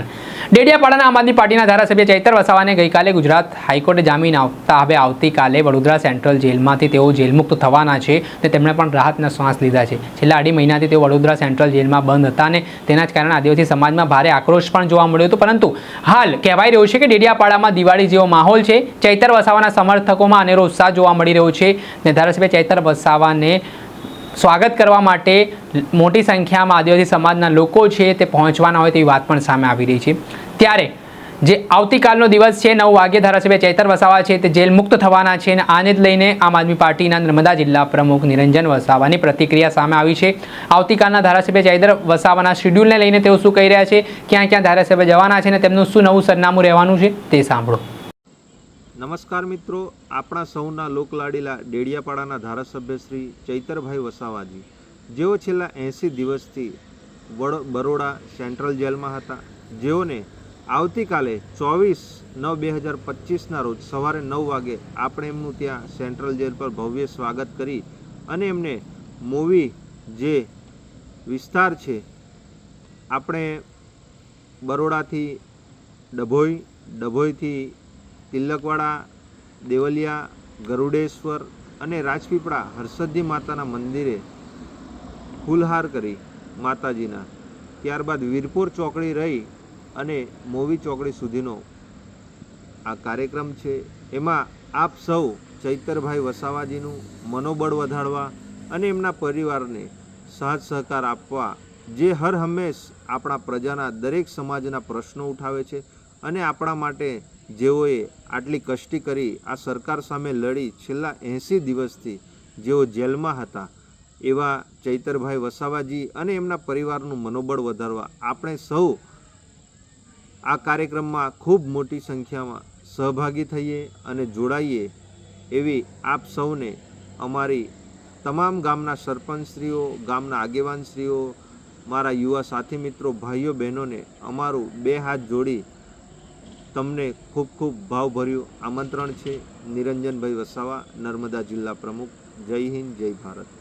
ડેડિયાપાડાના આમ આદમી પાર્ટીના ધારાસભ્ય ચૈતર વસાવાને ગઈકાલે ગુજરાત હાઈકોર્ટે જામીન આવતા હવે આવતીકાલે વડોદરા સેન્ટ્રલ જેલમાંથી તેઓ જેલમુક્ત થવાના છે અને તેમણે પણ રાહતના શ્વાસ લીધા છે. છેલ્લા અઢી મહિનાથી તેઓ વડોદરા સેન્ટ્રલ જેલમાં બંધ હતા અને તેના જ કારણે આદિવાસી સમાજમાં ભારે આક્રોશ પણ જોવા મળ્યો હતો. પરંતુ હાલ કહેવાય રહ્યું છે કે ડેડિયાપાડામાં દિવાળી જેવો માહોલ છે. ચૈતર વસાવાના સમર્થકોમાં અનેરો ઉત્સાહ જોવા મળી રહ્યો છે અને ધારાસભ્ય ચૈતર વસાવાને સ્વાગત કરવા માટે મોટી સંખ્યામાં આદિવાસી સમાજના લોકો છે તે પહોંચવાના હોય તેવી વાત પણ સામે આવી રહી છે. ત્યારે જે આવતીકાલનો દિવસ છે, નવ વાગ્યે ધારાસભ્ય ચૈતર વસાવા છે તે જેલ મુક્ત થવાના છે અને આને જ લઈને આમ આદમી પાર્ટીના નર્મદા જિલ્લા પ્રમુખ નિરંજન વસાવાની પ્રતિક્રિયા સામે આવી છે. આવતીકાલના ધારાસભ્ય ચૈતર વસાવાના શેડ્યુલને લઈને તેઓ શું કહી રહ્યા છે? ક્યાં ક્યાં ધારાસભ્ય જવાના છે અને તેમનું શું નવું સરનામું રહેવાનું છે તે સાંભળો. નમસ્કાર મિત્રો, આપણા સૌના લોકલાડીલા ડેડિયાપાડાના ધારાસભ્ય શ્રી ચૈતરભાઈ વસાવાજી. જેઓ છેલ્લા એંસી દિવસથી વડ બરોડા સેન્ટ્રલ જેલમાં હતા, જેઓને આવતીકાલે ચોવીસ નવ બે હજાર પચીસના રોજ સવારે નવ વાગે આપણે એમનું ત્યાં સેન્ટ્રલ જેલ પર ભવ્ય સ્વાગત કરી અને એમને મૂવી જે વિસ્તાર છે, આપણે બરોડાથી ડભોઈ, ડભોઈથી તિલકવાડા, દેવલિયા, ગરુડેશ્વર અને રાજપીપળા હર્ષદ્ધિ માતાના મંદિરે ફૂલહાર કરી માતાજીના. ત્યારબાદ વીરપુર ચોકડી રહી અને મોવી ચોકડી સુધીનો આ કાર્યક્રમ છે. એમાં આપ સૌ ચૈતરભાઈ વસાવાજીનું મનોબળ વધારવા અને એમના પરિવારને સાથ સહકાર આપવા જે હર હંમેશ આપણા પ્રજાના દરેક સમાજના પ્રશ્નો ઉઠાવે છે અને આપણા માટે જેઓએ આટલી કષ્ટી કરી આ સરકાર સામે લડી છેલ્લા એંસી દિવસથી જેઓ જેલમાં હતા, એવા ચૈતરભાઈ વસાવાજી અને એમના પરિવારનું મનોબળ વધારવા આપણે સૌ આ કાર્યક્રમમાં ખૂબ મોટી સંખ્યામાં સહભાગી થઈએ અને જોડાઈએ એવી આપ સૌને અમારી તમામ ગામના સરપંચશ્રીઓ, ગામના આગેવાનશ્રીઓ, મારા યુવા સાથી મિત્રો, ભાઈઓ, બહેનોને અમારું બે હાથ જોડી તમને ખૂબ ખૂબ ભાવભર્યું આમંત્રણ છે. નિરંજનભાઈ વસાવા, નર્મદા જિલ્લા પ્રમુખ. જય હિન્દ, જય ભારત.